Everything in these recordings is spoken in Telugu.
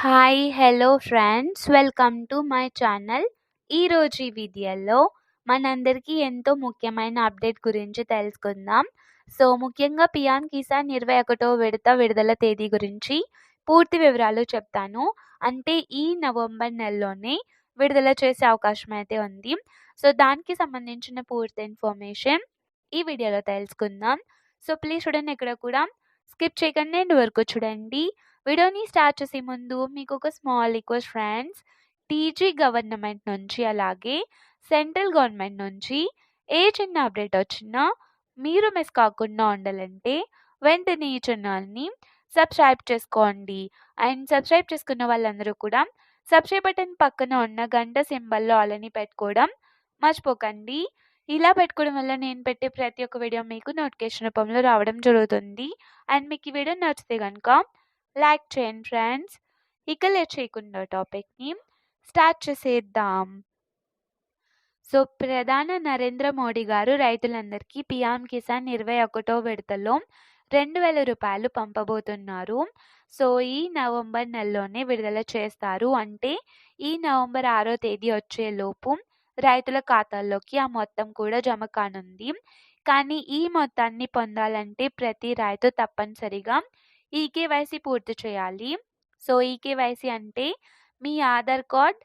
Hi hello friends welcome to my channel ఈరోజు ఈ వీడియోలో మనందరికీ ఎంతో ముఖ్యమైన అప్డేట్ గురించి తెలుసుకుందాం. సో ముఖ్యంగా పియాన్ కిసాన్ ఇరవై ఒకటో విడత విడుదల తేదీ గురించి పూర్తి వివరాలు చెప్తాను. అంటే ఈ నవంబర్ నెలలోనే విడుదల చేసే అవకాశం అయితే ఉంది. సో దానికి సంబంధించిన పూర్తి ఇన్ఫర్మేషన్ ఈ వీడియోలో తెలుసుకుందాం. సో ప్లీజ్ చూడండి ఇక్కడ కూడా స్కిప్ చేయకుండా ఎండ్ వరకు చూడండి. వీడియోని స్టార్ట్ చేసే ముందు మీకు ఒక small request friends. TG government నుంచి అలాగే సెంట్రల్ గవర్నమెంట్ నుంచి ఏ చిన్న అప్డేట్ వచ్చినా మీరు మిస్ కాకుండా ఉండాలంటే వెంటనే ఈ ఛానల్ని సబ్స్క్రైబ్ చేసుకోండి. అండ్ సబ్స్క్రైబ్ చేసుకున్న వాళ్ళందరూ కూడా సబ్స్క్రైబ్ బటన్ పక్కన ఉన్న గంట సింబల్లో ఆలని పెట్టుకోవడం మర్చిపోకండి. ఇలా పెట్టుకోవడం వల్ల నేను పెట్టే ప్రతి ఒక్క వీడియో మీకు నోటిఫికేషన్ రూపంలో రావడం జరుగుతుంది. అండ్ మీకు ఈ వీడియో నచ్చితే కనుక లైక్ చేయండి ఫ్రెండ్స్. ఇక లేట్ చేయకుండా టాపిక్ని స్టార్ట్ చేసేద్దాం. సో ప్రధాన నరేంద్ర మోడీ గారు రైతులందరికీ పిఎం కిసాన్ ఇరవై ఒకటో విడతలో రెండు వేల రూపాయలు పంపబోతున్నారు. సో ఈ నవంబర్ నెలలోనే విడుదల చేస్తారు. అంటే ఈ నవంబర్ ఆరో తేదీ వచ్చేలోపు రైతుల ఖాతాల్లోకి ఆ మొత్తం కూడా జమ కానుంది. కానీ ఈ మొత్తాన్ని పొందాలంటే ప్రతి రైతు తప్పనిసరిగా ఈకేవైసీ పూర్తి చేయాలి. సో ఈకేవైసీ అంటే మీ ఆధార్ కార్డ్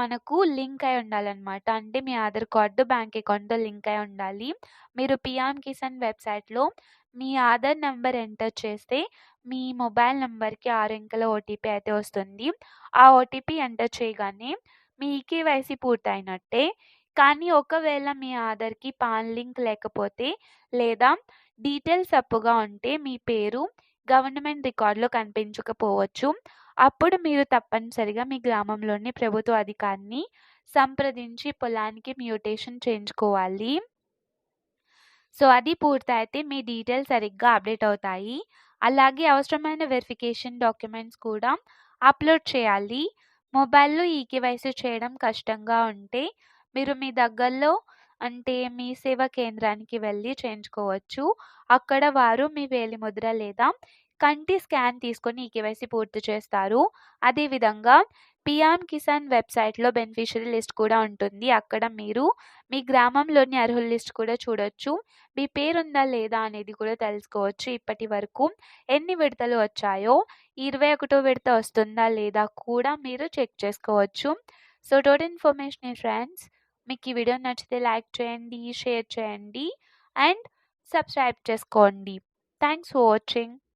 మనకు లింక్ అయి ఉండాలన్నమాట. అంటే మీ ఆధార్ కార్డు బ్యాంక్ అకౌంట్తో లింక్ అయి ఉండాలి. మీరు పిఎం కిసాన్ వెబ్సైట్లో మీ ఆధార్ నెంబర్ ఎంటర్ చేస్తే మీ మొబైల్ నెంబర్కి ఆరు అంకెల ఓటీపీ అయితే వస్తుంది. ఆ ఓటీపీ ఎంటర్ చేయగానే మీ ఈకేవైసీ పూర్తయినట్టే. కానీ ఒకవేళ మీ ఆధార్కి పాన్ లింక్ లేకపోతే లేదా డీటెయిల్స్ తప్పుగా ఉంటే మీ పేరు గవర్నమెంట్ రికార్డులో కనిపించకపోవచ్చు. అప్పుడు మీరు తప్పనిసరిగా మీ గ్రామంలోని ప్రభుత్వ అధికారిని సంప్రదించి పొలానికి మ్యూటేషన్ చేయించుకోవాలి. సో అది పూర్తయితే మీ డీటెయిల్స్ సరిగ్గా అప్డేట్ అవుతాయి. అలాగే అవసరమైన వెరిఫికేషన్ డాక్యుమెంట్స్ కూడా అప్లోడ్ చేయాలి. మొబైల్లో ఈ కేవైసీ చేయడం కష్టంగా ఉంటే మీరు మీ దగ్గరలో అంటే మీ సేవా కేంద్రానికి వెళ్ళి చేయించుకోవచ్చు. అక్కడ వారు మీ వేలి ముద్ర లేదా కంటి స్కాన్ తీసుకొని ఈ కేవైసీ పూర్తి చేస్తారు. అదేవిధంగా పిఎం కిసాన్ వెబ్సైట్లో బెనిఫిషరీ లిస్ట్ కూడా ఉంటుంది. అక్కడ మీరు మీ గ్రామంలోని అర్హుల లిస్ట్ కూడా చూడొచ్చు. మీ పేరుందా లేదా అనేది కూడా తెలుసుకోవచ్చు. ఇప్పటి వరకు ఎన్ని విడతలు వచ్చాయో ఇరవై ఒకటో విడత వస్తుందా లేదా కూడా మీరు చెక్ చేసుకోవచ్చు. సో టోటల్ ఇన్ఫర్మేషన్ ఫ్రెండ్స్ మీకు ఈ వీడియో నచ్చితే లైక్ చేయండి షేర్ చేయండి అండ్ సబ్స్క్రైబ్ చేసుకోండి. Thanks for watching.